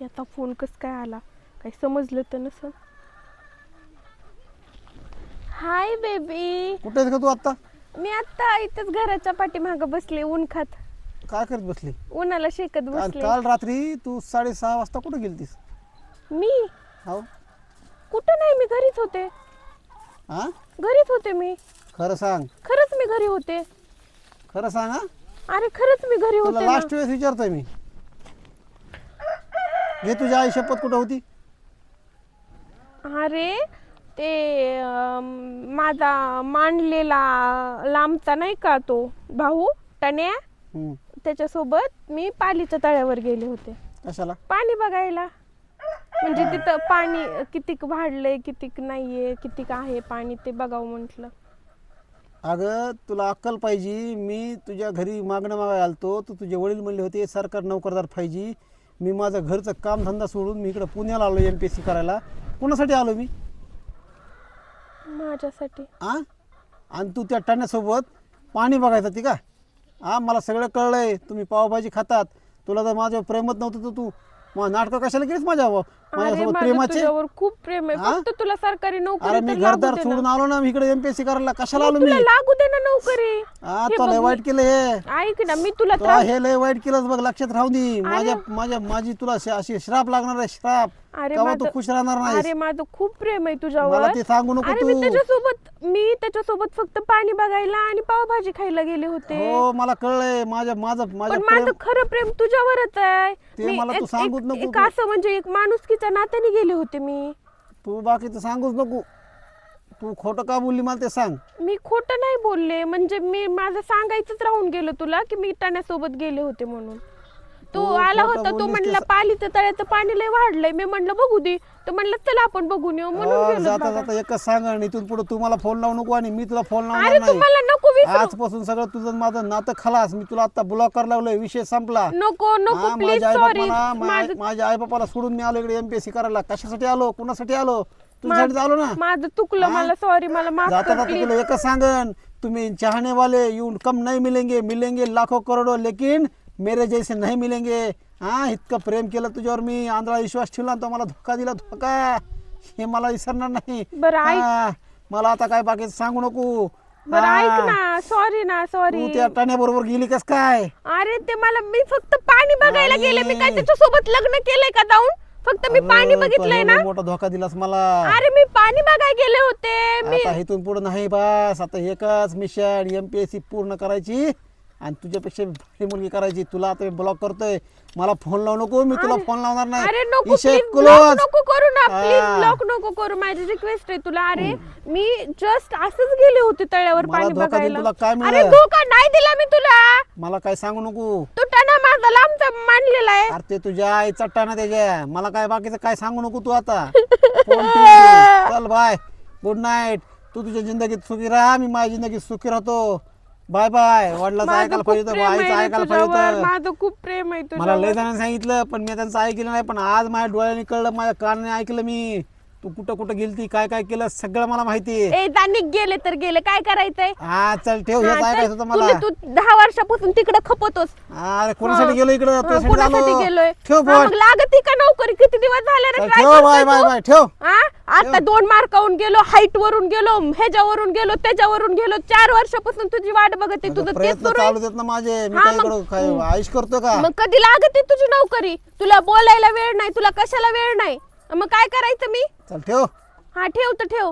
याचा फोन कस काय आला? काही समजलं तर नसल हाय बेबी. कुठे आहेस का तू आता मी आता इथेच घराच्या पाठीमागं बसले ऊन खात काय करत बसली? उन्हाला शेकत काल बसले. काल रात्री तू साडेसहा वाजता कुठे गेलतीस? मी? हो. कुठं नाही मी घरीच होते. हा घरीच होते मी. खरं सांग. खरंच मी घरी होते. खरं सांग हा? अरे खरंच मी घरी तुला होते ना. लास्ट वेळेस विचारतोय मी. घे तुझ्या आई शपथ कुठं होती? अरे ते अं, माझा मांडलेला लांबचा नाही का तो भाऊ टण्या? हम्म. त्याच्यासोबत मी पालीच्या तळ्यावर गेले होते. कशाला? पाणी बघायला. म्हणजे तिथं पाणी कितीक वाढलंय कितीक नाहीये कितीक आहे पाणी ते बघावं म्हटलं. अगं तुला अक्कल पाहिजे मी तुझ्या घरी मागणं मागायला आलतो तू तुझे वडील म्हणले होते सरकार नोकरदार पाहिजे मी माझं घरचं कामधंदा सोडून मी इकडं पुण्याला आलो एम पी एस सी करायला. कुणासाठी आलो मी? माझ्यासाठी. आ? आणि तू त्या टाण्यासोबत पाणी बघायचं ती का? हा मला सगळं कळलंय. तुम्ही पावभाजी खातात. तुला तर माझ्यावर प्रेमच नव्हतं तर तू मग नाटकं कशाला केलीस माझ्या अरे माझ्यासोबत माझं प्रेमाचे? तुझ्यावर खूप प्रेम आहे. हा? फक्त तुला सरकारी अरे नोकरी मी तर लागू घरदार दे सोडून. आलो ना मी इकडे एमपीएससी करायला कशाला आलो मी? तुला लागू दे ना नोकरी. हा हे तो लय बघ, वाईट केलं हे. ऐक ना मी तुला तो त्रास हे लय वाईट केलंच बघ लक्षात राहू दे. माझ्या माझ्या माझी तुला अशी श्राप लागणार आहे श्राप. अरे तेव्हा तू माझं- खुश राहणार अरे नाही माझं खूप प्रेम आहे मला तुझ्यावर ते सांगू नको अरे मी तू. त्याच्यासोबत मी त्याच्यासोबत फक्त पाणी बघायला आणि पावभाजी खायला गेले होते. हो मला कळलंय. माझ्या माझं माझ्या पण प्रेम माझं खरं प्रेम तुझ्यावरच आहे. ते मी मला तू एक- सांगूच एक- नको एक तू. असं म्हणजे एक माणुसकीच्या नात्याने गेले होते मी. तू बाकीचं सांगूच नको. तू खोटं का बोलली मला ते सांग. मी खोटं नाही बोलले. म्हणजे मी माझं सांगायचंच राहून गेलं तुला की मी टाण्यासोबत गेले होते म्हणून. तो आला होता तो म्हणला ते- पालीचं तळ्याचं पाणी लय वाढलंय मी म्हणलं बघू दे. तो म्हणलं चला आपण बघून येऊ म्हणून गेलो जाता. जाता एकच सांग आणि इथून पुढे तू मला फोन लावू नको आणि मी तुला फोन अरे लावणार नाही. तुम्हाला नको विसरू आजपासून सगळं तुझं आणि माझं नातं खलास. मी तुला आता ब्लॉक करायला लागलोय विषय संपला. नको नको हा, प्लीज माझ्या आई सॉरी बापाला माझं माझ्या आई बापाला सोडून मी आलो इकडे एमपीएससी करायला. कशासाठी आलो? कुणासाठी आलो? तुझ्यासाठी आलो ना? माझं चुकलं? मला सॉरी मला माफ जाता कर जाता प्लीज तुला एकच सांगन. तुम्ही चाहने वाले यूं कम नहीं मिलेंगे. मिलेंगे लाखों करोड़ों लेकिन मेरे जैसे नहीं मिलेंगे। हा इतकं प्रेम केलं तुझ्यावर मी आंधळा विश्वास ठेवला तो मला धोका दिला धोका हे मला विसरणार नाही। बरं, ऐक. हा, मला आता काय बाकी सांगू नको। बरं हा, ऐक ना सॉरी ना सॉरी तू त्या टाण्याबरोबर गेली कस काय? अरे ते मला मी फक्त पाणी बघायला गेले मी काय आणि- त्याच्यासोबत लग्न केलंय का जाऊन? फक्त मी पाणी अरे, तो बघितलंय एवढा ना? मोठा धोका दिलास मला. अरे मी पाणी बघायला गेले होते मी आता इथून पुढे नाही बस. आता एकच मिशन एमपीएससी पूर्ण करायची. आणि तुझ्यापेक्षा भारी मुलगी करायची. तुला आता ब्लॉक करतोय. मला फोन लावू नको मी तुला फोन लावणार अरे नाही नको नको करू ना प्लीज हा. ब्लॉक नको करू. माझी रिक्वेस्ट आहे तुला. अरे मी जस्ट असंच गेले होते तळ्यावर मला पाणी धोका देऊन बघायला. तुला. काय अरे मिळालं? धोका नाही दिला मी तुला. मला काय सांगू नको. तो टणा माझा लांबचा मानलेला आहे. अरे ते तुझ्या आई चट्टाना त्याच्या. मला काय बाकीचं काय सांगू नको तू आता. फोन. चल बाय गुड नाईट तू तुझ्या जिंदगीत सुखी राहा. मी माझ्या जिंदगीत सुखी राहतो. Bye bye. वडिलाचं माझं ऐकायला खूप पाहिजे होतं प्रेम आईचं रे ऐकायला तुझ्यावर. पाहिजे होतं. माझं खूप प्रेम आहे मला लय तुझ्यावर. जणांनी सांगितलं पण मी त्यांचं ऐकलं नाही पण आज माझ्या डोळ्याने कळलं माझ्या कानाने ऐकलं मी. तू कुठं कुठं गेलती काय काय केलं सगळं मला माहिती आहे. ए दानिक गेले तर गेले. काय करायचंय? हा चल ठेव हा, ऐकायचं होतं मला तुला- तू दहा वर्षापासून तिकडे खपवतोस अरे कोणासाठी गेलो इकडं? हा, तुझ्यासाठी कुणासाठी आलो. गेलोय? ठेव हा, फोन. मग लागती का नोकरी? किती दिवस झाले रे try ठेव करतोय बाय बाय तू? बाय ठेव. हा? आता दोन मार्कावरून गेलो हाईट वरून गेलो ह्याच्यावरून गेलो त्याच्यावरून गेलो चार वर्षापासून तुझी वाट बघते तुझं तेच प्रयत्न सुरू आहे. चालू देत ना माझे. मी हा, काय मग- इकडं काय आयुष करतो का? मग कधी लागते तुझी नोकरी? तुला बोलायला वेळ नाही तुला कशाला वेळ नाही? मग काय करायचं मी? चल ठेव. हा ठेव तर ठेव.